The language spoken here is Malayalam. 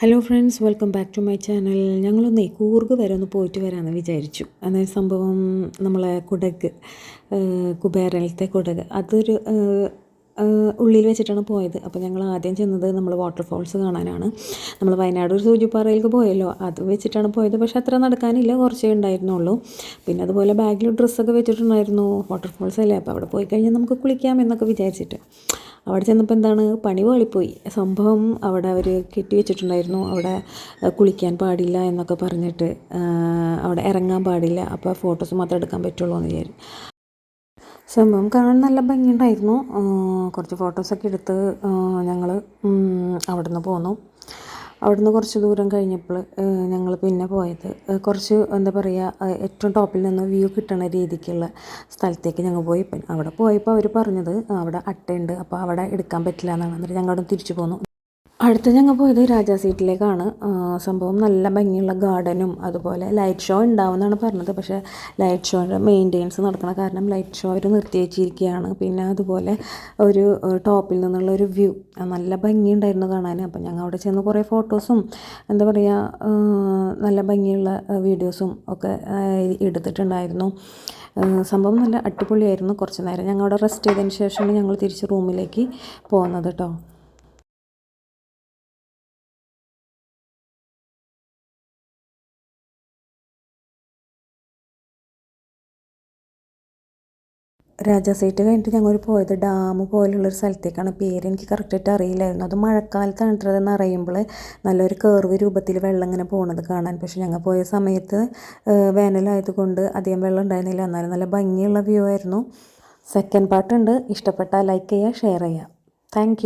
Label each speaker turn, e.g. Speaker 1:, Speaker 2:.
Speaker 1: Hello friends welcome back to my channel ഞങ്ങളൊന്നേ Coorg വരെ ഒന്ന് പോയിട്ട് വരാമെന്ന് വിചാരിച്ചു. അതായത് സംഭവം നമ്മളെ കുടക് കുബേരലത്തെ കുടക്. അതൊരു ഉള്ളിൽ വെച്ചിട്ടാണ് പോയത്. അപ്പോൾ ഞങ്ങൾ ആദ്യം ചെന്നത് നമ്മൾ വാട്ടർഫോൾസ് കാണാനാണ്. നമ്മൾ വയനാട് ഒരു സൂചിപ്പാറയിലേക്ക് പോയല്ലോ. അത് വെച്ചിട്ടാണ് പോയത്. പക്ഷേ അത്ര നടക്കാനില്ല കുറച്ചേ ഉണ്ടായിരുന്നുള്ളൂ. പിന്നെ അതുപോലെ ബാഗിൽ ഡ്രസ്സൊക്കെ വെച്ചിട്ടുണ്ടായിരുന്നു. വാട്ടർഫോൾസ് അല്ലേ? അപ്പോൾ അവിടെ പോയി കഴിഞ്ഞാൽ നമുക്ക് കുളിക്കാം എന്നൊക്കെ വിചാരിച്ചിട്ട്. അവിടെ ചെന്നപ്പോൾ എന്താണ്? പണി പാളിപ്പോയി സംഭവം അവിടെ അവർ കെട്ടി വെച്ചിട്ടുണ്ടായിരുന്നു. അവിടെ കുളിക്കാൻ പാടില്ല എന്നൊക്കെ പറഞ്ഞിട്ട് അവിടെ ഇറങ്ങാൻ പാടില്ല. അപ്പോൾ ഫോട്ടോസ് മാത്രം എടുക്കാൻ പറ്റുള്ളൂ എന്ന് വിചാരിച്ചു സംഭവം കാണാൻ നല്ല ഭംഗിയുണ്ടായിരുന്നു. കുറച്ച് ഫോട്ടോസൊക്കെ എടുത്ത് ഞങ്ങൾ അവിടെ നിന്ന് പോന്നു. അവിടുന്ന് കുറച്ച് ദൂരം കഴിഞ്ഞപ്പോൾ ഞങ്ങൾ പിന്നെ പോയത്. കുറച്ച് എന്താ പറയുക ഏറ്റവും ടോപ്പിൽ നിന്ന് വ്യൂ കിട്ടുന്ന രീതിക്കുള്ള സ്ഥലത്തേക്ക് ഞങ്ങൾ പോയി. അവിടെ പോയപ്പോൾ അവർ പറഞ്ഞത് അവിടെ അട്ടയുണ്ട് അപ്പോൾ അവിടെ എടുക്കാൻ പറ്റില്ല എന്നാണ്. എന്നിട്ട് ഞങ്ങൾ അവിടെ തിരിച്ചു പോന്നു. അടുത്ത് ഞങ്ങൾ പോയത് രാജാ സീറ്റിലേക്കാണ്. സംഭവം നല്ല ഭംഗിയുള്ള ഗാർഡനും അതുപോലെ ലൈറ്റ് ഷോ ഉണ്ടാവുമെന്നാണ് പറഞ്ഞത്. പക്ഷേ ലൈറ്റ് ഷോയുടെ മെയിന്റെനൻസ് നടക്കണ കാരണം ലൈറ്റ് ഷോ അവർ നിർത്തി വെച്ചിരിക്കുകയാണ്. പിന്നെ അതുപോലെ ഒരു ടോപ്പിൽ നിന്നുള്ള ഒരു വ്യൂ നല്ല ഭംഗിയുണ്ടായിരുന്നു കാണാൻ. അപ്പം ഞങ്ങൾ അവിടെ ചെന്ന് കുറേ ഫോട്ടോസും എന്താ പറയുക നല്ല ഭംഗിയുള്ള വീഡിയോസും ഒക്കെ എടുത്തിട്ടുണ്ടായിരുന്നു. സംഭവം നല്ല അടിപൊളിയായിരുന്നു കുറച്ച് നേരം. ഞങ്ങൾ അവിടെ റെസ്റ്റ് ചെയ്തതിന് ശേഷമാണ് ഞങ്ങൾ തിരിച്ച് റൂമിലേക്ക് പോകുന്നത് കേട്ടോ രാജാ സൈറ്റ് കഴിഞ്ഞിട്ട് ഞങ്ങൾ പോയത് ഡാം പോലുള്ളൊരു സ്ഥലത്തേക്കാണ്. പേര് എനിക്ക് കറക്റ്റായിട്ട് അറിയില്ലായിരുന്നു അത് മഴക്കാലത്താണ് ഇട്ടതെന്ന് അറിയുമ്പോൾ നല്ലൊരു കേർവ് രൂപത്തിൽ വെള്ളം ഇങ്ങനെ പോകുന്നത് കാണാൻ. പക്ഷേ ഞങ്ങൾ പോയ സമയത്ത് വേനലായതുകൊണ്ട് അധികം വെള്ളം ഉണ്ടായിരുന്നില്ല. എന്നാലും നല്ല ഭംഗിയുള്ള വ്യൂ ആയിരുന്നു. സെക്കൻഡ് പാർട്ട് ഉണ്ട്. ഇഷ്ടപ്പെട്ടാൽ ലൈക്ക് ചെയ്യുക ഷെയർ ചെയ്യുക. താങ്ക്